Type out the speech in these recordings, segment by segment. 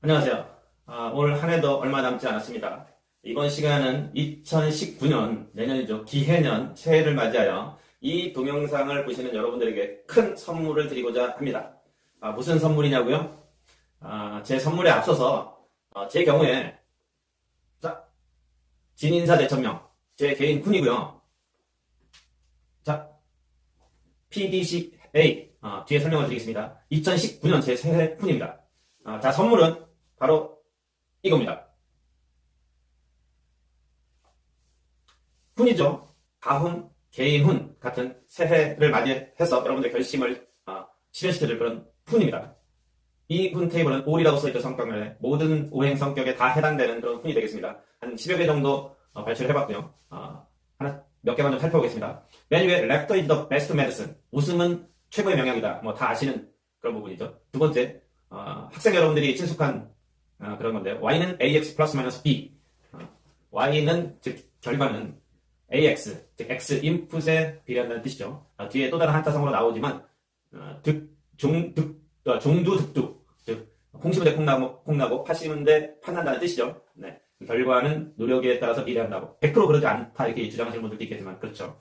안녕하세요. 아, 올 한 해도 얼마 남지 않았습니다. 이번 시간은 2019년, 내년이죠. 기해년, 새해를 맞이하여 이 동영상을 보시는 여러분들에게 큰 선물을 드리고자 합니다. 아, 무슨 선물이냐고요? 아, 제 선물에 앞서서, 어, 제 경우에, 자, 진인사 대천명, 제 개인 쿤이고요. 자, PDCA, 어, 뒤에 설명을 드리겠습니다. 2019년 제 새해 쿤입니다. 아, 자, 선물은 바로 이겁니다. 훈이죠. 가훈, 개인훈 같은 새해를 맞이해서 여러분들 결심을 아, 실현시켜줄 그런 훈입니다. 이 훈 테이블은 올이라고 써있죠 성격면에 모든 오행 성격에 다 해당되는 그런 훈이 되겠습니다. 한 10여 개 정도 어, 발표를 해봤고요. 아, 하나 몇 개만 좀 살펴보겠습니다. 맨 위에 laughter is the best medicine. 웃음은 최고의 명약이다. 뭐 다 아시는 그런 부분이죠. 두 번째 어, 학생 여러분들이 친숙한 어, 그런 건데요. y는 ax 플러스 마이너스 b. 어, y는 즉 결과는 ax 즉 x 인풋에 비례한다는 뜻이죠. 어, 뒤에 또 다른 한자성으로 나오지만 어, 득, 중, 득, 어, 중두, 득두 즉 콩심은데 콩나고, 콩나고 파심은데 판난다는 뜻이죠. 네. 그 결과는 노력에 따라서 비례한다고 100% 그러지 않다 이렇게 주장하시는 분들도 있겠지만 그렇죠.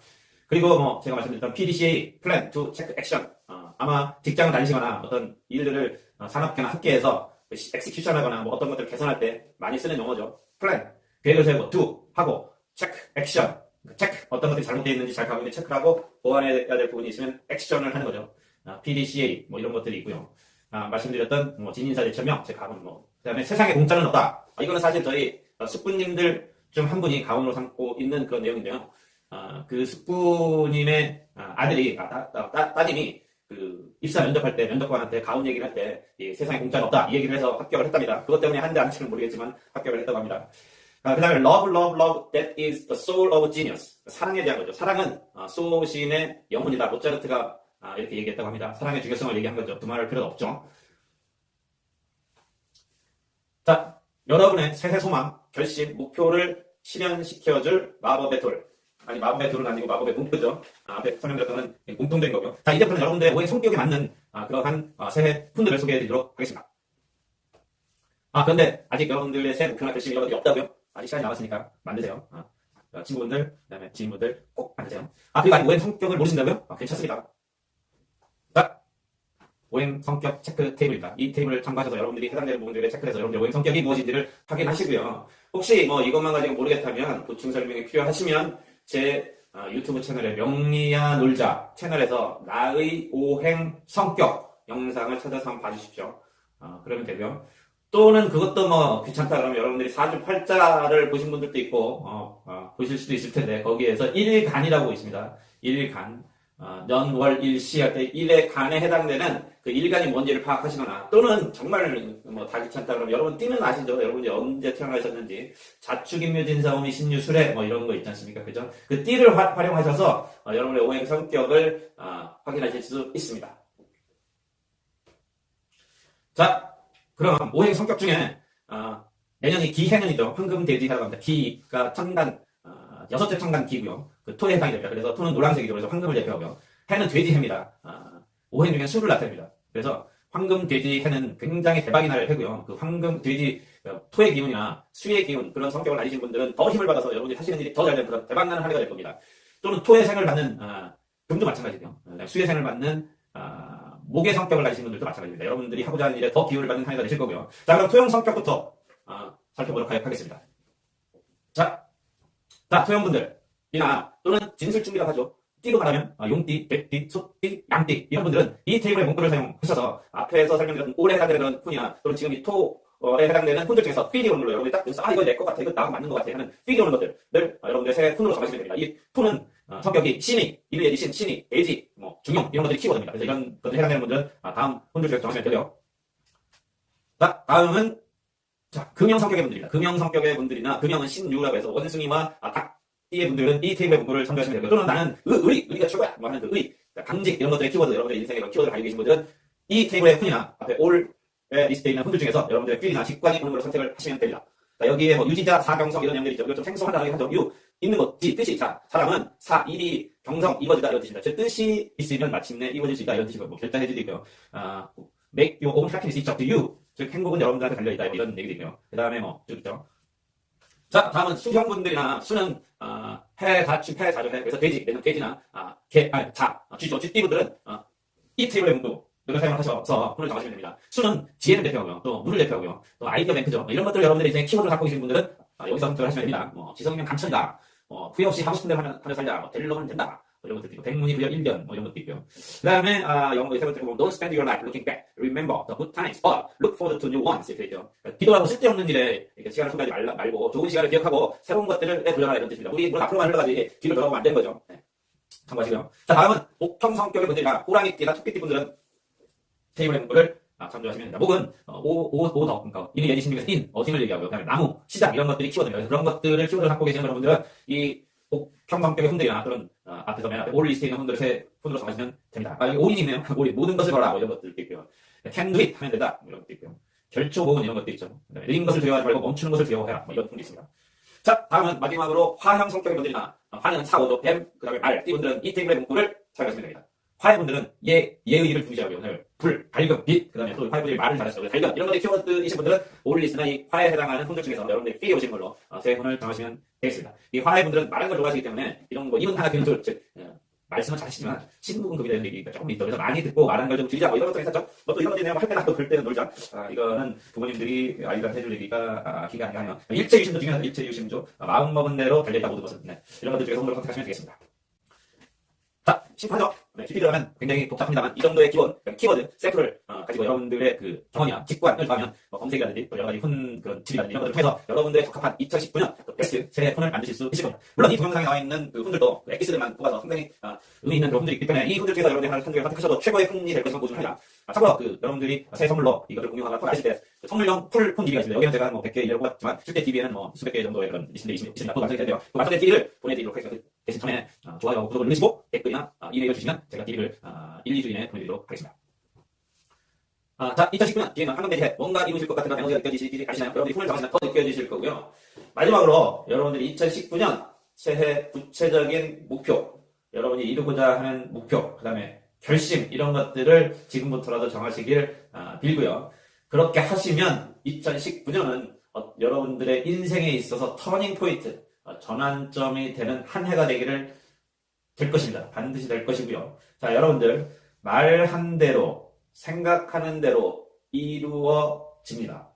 그리고 뭐 제가 말씀드렸던 PDCA Plan to Check Action 어, 아마 직장을 다니시거나 어떤 일들을 어, 산업계나 학계에서 엑스큐션하거나 뭐 어떤 것들을 개선할 때 많이 쓰는 용어죠. 플랜 계획을 세우고 do 하고 체크 액션 체크 어떤 것들이 잘못되어 있는지 잘 가고 있는지 체크를 하고 보완해야 될 부분이 있으면 액션을 하는 거죠. 아, PDCA 뭐 이런 것들이 있고요. 아, 말씀드렸던 뭐 진인사 대천명 제 가문 뭐 그다음에 세상에 공짜는 없다. 아, 이거는 사실 저희 어, 숙부님들 중 한 분이 가문으로 삼고 있는 그런 내용인데요. 아, 그 숙부님의 아, 아들이 아, 따, 따, 따, 따님이 그 입사 면접할 때 면접관한테 가운 얘기를 할 때 세상에 공짜는 없다 이 얘기를 해서 합격을 했답니다. 그것 때문에 한지 안 한지는 모르겠지만 합격을 했다고 합니다. 아, 그 다음에 love, love, love, that is the soul of genius. 사랑에 대한 거죠. 사랑은 아, 소신의 영혼이다. 모차르트가 아, 이렇게 얘기했다고 합니다. 사랑의 중요성을 얘기한 거죠. 두말할 필요는 없죠. 자, 여러분의 새해 소망, 결심, 목표를 실현시켜줄 마법의 돌. 아니, 마법의 돌은 아니고 마법의 문구죠. 아, 앞에 설명드렸던 건 공통된. 자, 이제부터는 여러분들의 오행 성격에 맞는 아, 그러한 아, 새해 푼들을 소개해 드리도록 하겠습니다. 아, 그런데 아직 여러분들의 새해 목표나 결심 이런 것들이 없다고요? 아직 시간이 남았으니까 만드세요. 아, 어, 친구분들, 그 다음에 지인분들 꼭 만드세요. 아, 그리고 아직 오행 성격을 모르신다고요? 아, 괜찮습니다. 자, 오행 성격 체크 테이블입니다. 이 테이블을 참고하셔서 여러분들이 해당되는 부분들에 체크해서 여러분들의 오행 성격이 무엇인지를 확인하시고요. 혹시 뭐 이것만 가지고 모르겠다면 보충 설명이 필요하시면 제 어, 유튜브 채널의 명리야 놀자 채널에서 나의 오행 성격 영상을 찾아서 한번 봐주십시오. 어, 그러면 되고요. 또는 그것도 뭐 귀찮다 그러면 여러분들이 사주 팔자를 보신 분들도 있고 어, 어, 보실 수도 있을 텐데 거기에서 일간이라고 있습니다. 일간 어, 년월 일시 할 때 일의 간에 해당되는 그 일간이 뭔지를 파악하시거나 또는 정말 뭐 다 귀찮다 그러면 여러분 띠는 아시죠? 여러분이 언제 태어나셨는지 자축인묘진사오미 신유술에 뭐 이런 거 있지 않습니까? 그죠? 그 띠를 화- 활용하셔서 어, 여러분의 오행 성격을 어, 확인하실 수 있습니다. 자, 그럼 오행 성격 중에 어, 내년이 기해년이죠. 황금돼지해라고 합니다. 기가 천간 어, 여섯째 천간 기고요. 그 토에 해당이 됩니다. 그래서 토는 노란색이죠. 그래서 황금을 대표하고요. 해는 돼지 해입니다. 어, 오행 중에 수를 나타냅니다. 그래서 황금 돼지 해는 굉장히 대박이 날 해고요. 그 황금 돼지 어, 토의 기운이나 수의 기운 그런 성격을 가지신 분들은 더 힘을 받아서 여러분들이 하시는 일이 더 잘 되는 그런 대박나는 한 해가 될 겁니다. 또는 토의 생을 받는 어, 금도 마찬가지고요. 어, 수의 생을 받는 어, 목의 성격을 가지신 분들도 마찬가지입니다. 여러분들이 하고자 하는 일에 더 기운을 받는 한 해가 되실 거고요. 자 그럼 토형 성격부터 어, 살펴보도록 하- 하겠습니다. 자, 자 토형분들이나 또는 진술중이라고 하죠. 띠로 말하면 아, 용띠, 백띠, 소띠, 양띠 이런 분들은 이 테이블의 문구를 사용하셔서 앞에서 설명드렸던 올해 해당되는 푼이나 또는 지금 이 토에 해당되는 푼들 중에서 필이 오는 걸로 여러분이 딱 여기서 아 이거 내 것 같아 이거 나하고 맞는 것 같아 하는 필이 오는 것들을 아, 여러분들 새 푼으로 정하시면 됩니다. 이 푼은 어, 성격이 신이, 일리에디 신, 신이, 에이지, 뭐 중용 이런 것들이 키워드입니다. 그래서 이런 것들 해당되는 분들은 아, 다음 푼들 중에서 정하시면 되고요. 자 다음은 자 금형 성격의 분들입니다. 금형 성격의 분들이나 금형은 신유라고 해서 원숭이와 아, 닭 띠의 분들은 이 테이블의 문구를 참조하시면 되고요. 또는 나는 의, 의리, 의리가 최고야! 뭐 하는 그 의, 강직, 이런 것들의 키워드, 여러분들의 이런 키워드를 가지고 계신 분들은 이 테이블의 훈이나 앞에 올의 리스트에 있는 훈들 중에서 여러분들의 필이나 직관이 오는 걸 선택을 하시면 됩니다. 자, 여기에 뭐 유지자, 사경성 이런 내용들이 있죠. 이거 좀 생소하다고 하죠. 유, 있는 것, 지, 뜻이. 자, 사람은 사, 일이, 경성, 이루어지다 이런 뜻입니다. 즉, 뜻이 있으면 마침내 이루어질 수 있다 이런 뜻이고, 뭐, 결단해지도 있고요. 아, make your own happiness is up to you. 즉 행복은 여러분들한테 달려있다 이런 얘기도 있고요. 그 다음에 뭐쭉 있죠. 자 다음은 수형분들이나 수는 아, 해, 다취, 해, 자주 해 그래서 돼지, 내는 돼지나 아, 개, 아니 자, 아, 쥐죠, 쥐띠분들은 아, 이 테이블의 문구 이걸 사용을 하셔서 혼을 정하시면 됩니다. 수는 지혜를 대표하고요. 또 물을 대표하고요. 또 아이디어 뱅크죠. 뭐 이런 것들 여러분들이 이제 키워드를 갖고 계신 분들은 아, 여기서 선택을 하시면 됩니다. 뭐 지성이면 강천이다. 뭐 후회 없이 하고 싶은 대로 하면, 하며 살자. 뭐 델로는 된다. 뭐 이런 것도 있고 백문이 부여 1년 뭐 이런 것도 있고요. 그 다음에 아, 영어의 세 번째 보면 Don't spend your life looking back. Remember the good times, but look forward to new ones. 이렇게 있죠. 그러니까 뒤돌아보 쓸데없는 일에 이렇게 시간을 소비하지 말라, 말고 좋은 시간을 기억하고 새로운 것들을 도전하라 이런 뜻입니다. 우리 물론 앞으로만 흘러가지 뒤를 돌아보면 안 되는 거죠. 네. 참고하시고요. 자 다음은 목형 성격의 분들이나 호랑이띠나 토끼띠 분들은 테이블의 문구를 아, 참조하시면 됩니다. 목은 어, 오, 오, 오더, 그러니까 인의 예지 신 중에서 인, 어신을 얘기하고요. 그다음에 나무, 시작 이런 것들이 키워드입니다. 그래서 그런 것들을 키워드를 갖고 계시는 여러분들은 이 목형 성격의 훈들이나 그런 어, 앞에서 맨 앞에 올 리스트에 있는 훈들을 세 훈으로 정하시면 됩니다. 아 올인이 있네요. 올인 모든 것을 걸라 뭐 이런 것들도 있고요. can do it 하면 된다 뭐 이런 것도 있고요. 결초 모은 이런 것도 있죠. 느린 것을 두려워하지 말고 멈추는 것을 두려워해라 뭐 이런 훈도 있습니다. 자 다음은 마지막으로 화형 성격의 분들이나 어, 화는 사고도 뱀, 그 다음에 말 이 분들은 이 테이블의 문구를 사용하시면 됩니다. 화의 분들은 예, 예의를 중시하고요. 그다음에 불, 밝음, 빛, 그 다음에 또 화의 분들이 말을 잘하시고 달견 이런 것들이 키워드이신 분들은 올리스나 이 화에 해당하는 훈들 중에서 여러분들이 피해 오신 걸로 어, 세 훈을 정하시면 되겠습니다. 이 화의 분들은 말하는 걸 좋아하시기 때문에 이런 거 이분 하나 그둘 즉 어, 말씀은 잘하시지만 신부분 급이 되는 얘기가 조금 있다. 그래서 많이 듣고 말하는 걸 좀 줄이자 뭐 이런 것도 괜찮죠. 뭐 또 이런 것들이 내가 할 때나 또글 때는 놀자. 아, 이거는 부모님들이 아이들한테 해줄 얘기가 아, 기가 하면 일체 유심조 중에서 일체 유심조 아, 마음 먹은 대로 달려있다 모든 것은 네. 이런 것들 중에서 훈을 선택하시면 되겠습니다. 자, 심판죠. 네, 깊이 들어가면 굉장히 복잡합니다만 이 정도의 기본 그러니까 키워드 샘플을 어, 가지고 여러분들의 그 경험이나 직관을 더하면 뭐 검색이라든지 또 여러 가지 훈 그런 질이라든지 이런 것들을 통해서 여러분들의 적합한 2019년 또 베스트 새 훈을 만드실 수 있을 겁니다. 물론 이 동영상에 나와 있는 그 훈들도 그 엑기스들만 뽑아서 상당히 어, 의미 있는 그런 훈들이 있기 때문에 이 훈들 중에서 여러분들이 한 개를 선택하셔도 최고의 훈이 될 것을 보증합니다. 아, 참고로 그 여러분들이 새 선물로 이것을 공유하거나 풀 아실 때 그 선물용 풀훈 DB가 있습니다. 여기는 제가 뭐 100개 이라고 봤지만 실제 DB에는 뭐 수백 개 정도의 그런 리스트들이 있습니다. 또 완성이 되는데요. 그 완성된 DB를 보내드리도록 하겠습니다. 대신 전에 어, 좋아요, 구독을 누르시고 댓글이나 어, 이메일 주시면 제가 DB를 어, 1, 2주 이내에 보내드리도록 하겠습니다. 아, 자, 2019년 뒤에는 한강대회 뭔가 이루어질 것 같은 에너지가 느껴지시지 가시나요? 여러분들이 훈을 정하시면 더 느껴지실 거고요. 마지막으로 여러분들이 2019년 새해 구체적인 목표, 여러분이 이루고자 하는 목표, 그 다음에 결심 이런 것들을 지금부터라도 정하시길 아, 빌고요. 그렇게 하시면 2019년은 어, 여러분들의 인생에 있어서 터닝 포인트, 어, 전환점이 되는 한 해가 되기를 될 것입니다. 반드시 될 것이고요. 자, 여러분들 말한 대로 생각하는 대로 이루어집니다.